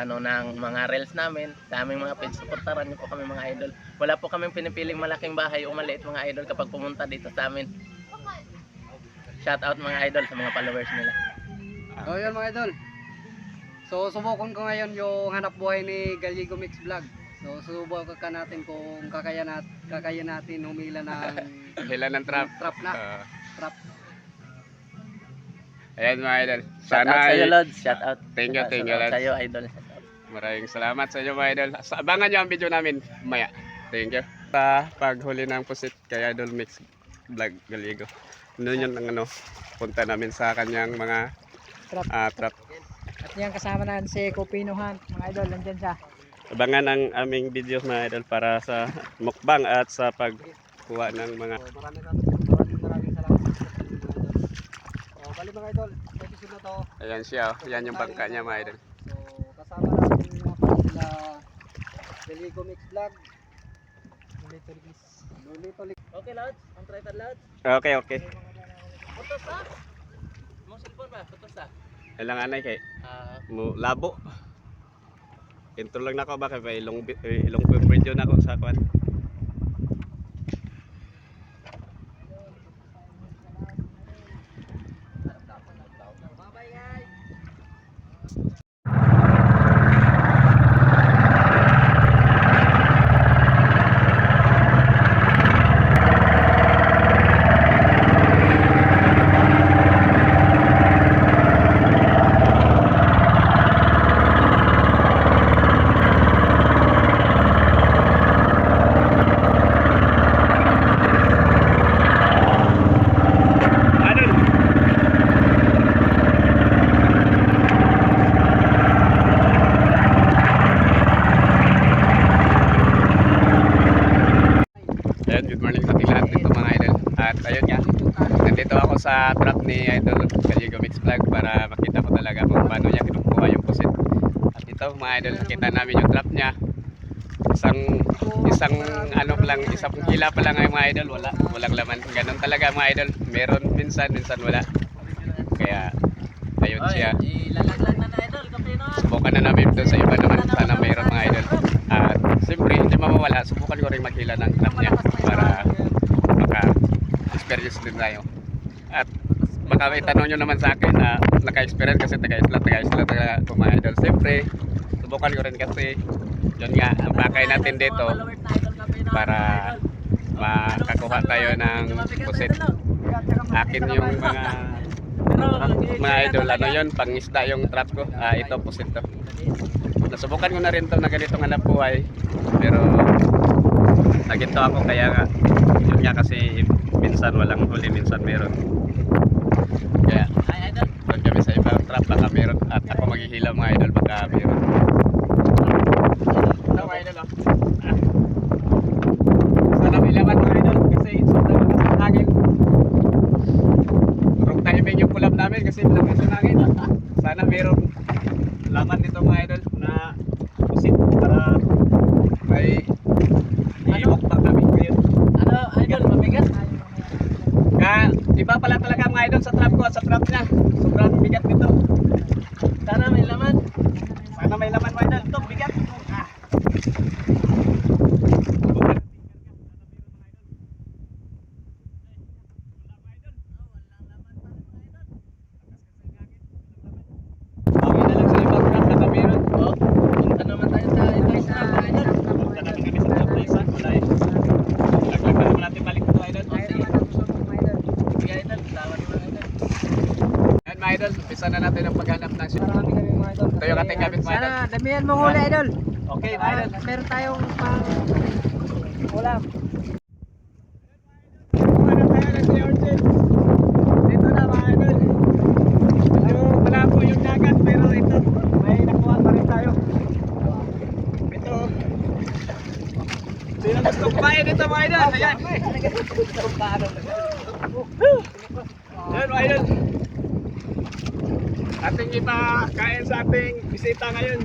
ano ng mga reels namin, sa aming mga page, supportaran niyo po kami mga idol. Wala po kaming pinipiling malaking bahay o maliit mga idol kapag pumunta dito sa amin. Shout out mga idol sa mga followers nila. So yun mga idol. So subukan ko ngayon yung hanap buhay ni Gallego Mix Vlog. So subukan ka natin kung kakaya, nat kakaya natin humila ng Hila ng trap. trap na. Ah. Trap. ayan mga idol. Shout Sana out sa iyo, ay Lods. Shout out. Thank you, thank you, Shout out Lods. Sa iyo, idol. Maraming salamat sa inyo mga idol. Sa- Abangan nyo ang video namin maya. Thank you. Sa paghuli ng pusit kay Idol Mix Vlog Galigo. Ano yun ang ano, punta namin sa kanyang mga Trap. ah, trap. At yan kasama na si Copino Hunt, mga idol, nandyan siya. Abangan ang aming video mga idol para sa mukbang at sa pagkuha ng mga So maraming maraming salamat sa mga idol. So bali mga idol, episode na to. Ayan siya, oh. yan yung bangka niya mga idol. Sila Gallego Mix Vlog. Lolito Ligis. Lolito Ligis. Okay, Lods. Ang try ka, Lods. Okay, okay. Putos ha? Mo cellphone ba? Putos ha? Ilang anay kay Ah, mo labo. Intro lang nako ba kay ilong eh, ilong video na ako sa kwan. Idol. Ayun, good morning sa ating lahat dito mga idol. At ayun nga, nandito ako sa trap ni Idol Gallego Mix Vlog para makita ko talaga kung paano niya kinukuha yung pusit. At ito mga idol, nakita namin yung trap niya. Isang isang ano pa lang, isang hila pa lang ay mga idol, wala, walang laman. Ganun talaga mga idol. Meron minsan, minsan wala. Kaya ayun siya. ha? Subukan na namin doon sa iba naman sana mayroon mga idol. At siyempre hindi mawawala, subukan ko rin maghila ng trap niya para maka-experience din tayo. Baka may tanong nyo naman sa akin na naka-experience kasi taga-isla, taga-isla, taga ako, mga idol. Siyempre, subukan ko rin kasi yun nga, ang bakay natin dito para makakuha tayo ng pusit. Akin yung mga mga idol, ano yun, pangisda yung trap ko. Ah, ito pusit to. Nasubukan ko na rin to na ganitong hanap buhay. Pero naginto ako kaya nga yun nga kasi minsan walang huli, minsan meron. Kaya Ay, idol. doon kami sa ibang trap baka meron at ako maghihilaw mga idol baka meron. Ito mga idol oh. Ah. Sana may laman mga idol kasi sobrang lakas ng hangin. Wrong timing yung kulab namin kasi malakas yung hangin. Sana meron laman nito mga idol na pusit para may iiwak pa kami ngayon. Ano, idol, mabigat? Kaya iba pala talaga mga idol sa trap ko at sa trap niya. Sobrang bigat nito. Sana may laman. Sana may laman mga idol. Ito bigat. Ah. Okay na lang sa ibang trap na meron. Oh, punta naman tayo sa ito isa, idol. Punta naman kami sa trap na isa. Wala eh. Laglag na naman natin balik ito idol. Sige, idol. Tawa naman, idol. Yan Umpisa na natin ang paghanap ng ship. Marami kami mga idol. Ito yung ating gamit mga idol. Sana, damihan mo huli, idol. Okay mga idol. meron tayong pang ulam. Ano kumain dito mga idol? Ayan. Ayan mga idol. Ating ipakain sa ating bisita ngayon.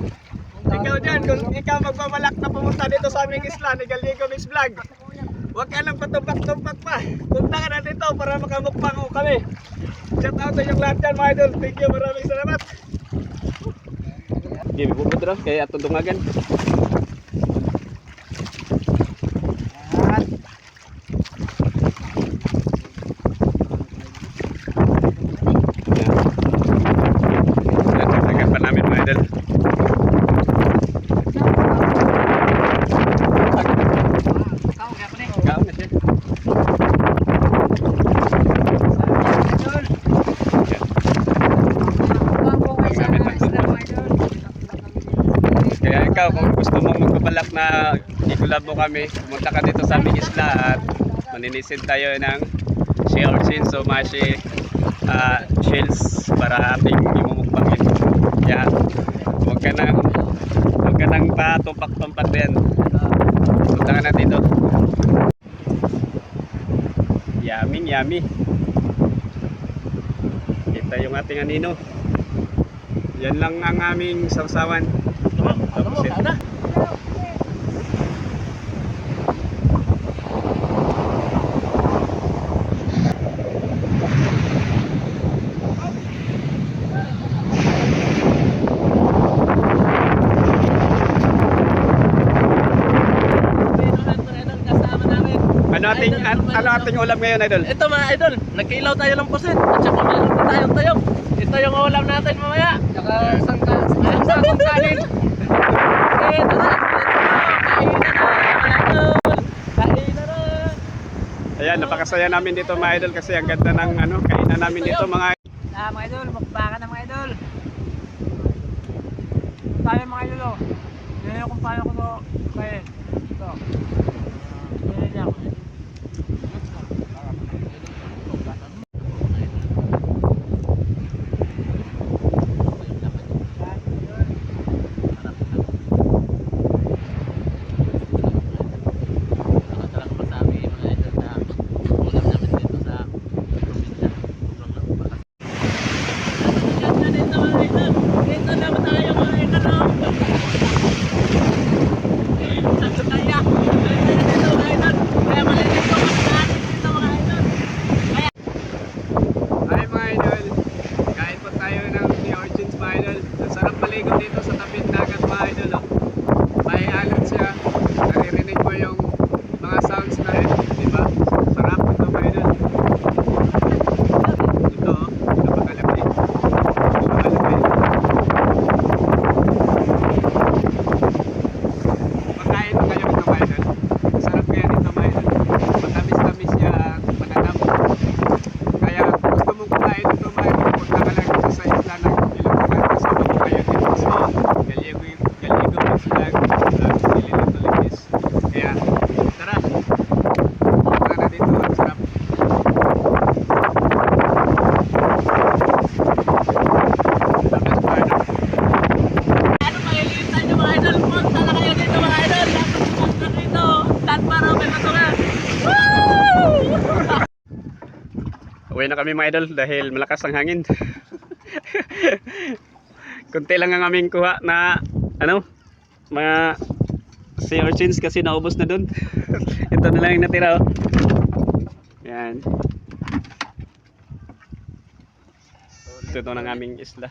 Ikaw dyan, kung ikaw magbabalak na pumunta dito sa aming isla ni Galigo Mix Vlog. Huwag ka lang patumpak-tumpak pa. Punta ka na dito para makamukbang ko kami. Shout out sa inyong lahat dyan mga idol. Thank you, maraming salamat. Sige, bubod raw kaya ato dungagan. At Yan. Nagsasagan pa namin mga idol. Ikaw na siya. idol. Ang buhay sa isla mga idol. Kaya ikaw, kung gusto mong magbabalak na i-collab mo kami, pumunta ka dito sa aming isla at maninisid tayo ng sea urchin, so mashi uh, shells para ating imumukbangin. Kaya huwag ka nang huwag ka nang patumpak-tumpak din. Punta ka na dito. Yummy, yummy. Kita yung ating anino. Yan lang ang aming sausawan. Tapos ito. na. kasama namin. Ano ating an, ano ating ulam ngayon, idol? Ito mga idol, nagkilaw tayo ng pusit at saka meron na tayong tayong. Ito yung ulam natin mamaya. Tsaka isang kanin. Ayan, napakasaya namin dito mga idol kasi ang ganda ng ano, kainan namin dito mga Ah, mga idol, mukbangan na mga idol. Tayo mga idol, oh. Yan kung paano ko to kain. Ito. Yan yan. Talagang masabi mga idol na ulam namin dito sa probinsya. Sobrang lakas. Ganda dito mga idol. Dito naman tayo mga idol. oh. Sabi kaya. Kaya dito mga idol. Kaya malinis ko mga natin dito mga idol. Hi mga idol. Kain po tayo ng sea urchins mga idol. Ang sarap maligo dito sa tabi ng dagat mga idol. Oh. May alat siya. Naririnig mo yung mga sounds na rin, di ba? Sarap ito mga idol. Ito, oh, napakalaki. Napakalaki. Pagkain mo kayo ito mga idol. Sarap kaya dito mga idol. Matamis-tamis siya, mananam. Kaya kung gusto mong kumain ito mga idol, punta ka lang dito sa isla ng Ilocos kasama ko kayo dito sa Gallego Gallego Beach Vlog at Sililito Litis. Kaya tara, punta na dito ang sarap. Tapos mga idol, Ano malilitan nyo mga idol? Punta na kayo dito mga idol. Punta dito. Tanparo, may matunga. Woo! Uwi na kami mga idol dahil malakas ang hangin. Kunti lang ang aming kuha na ano, mga sea urchins kasi naubos na dun. Ito na lang yung natira oh. Yan. Ito na ng aming isla.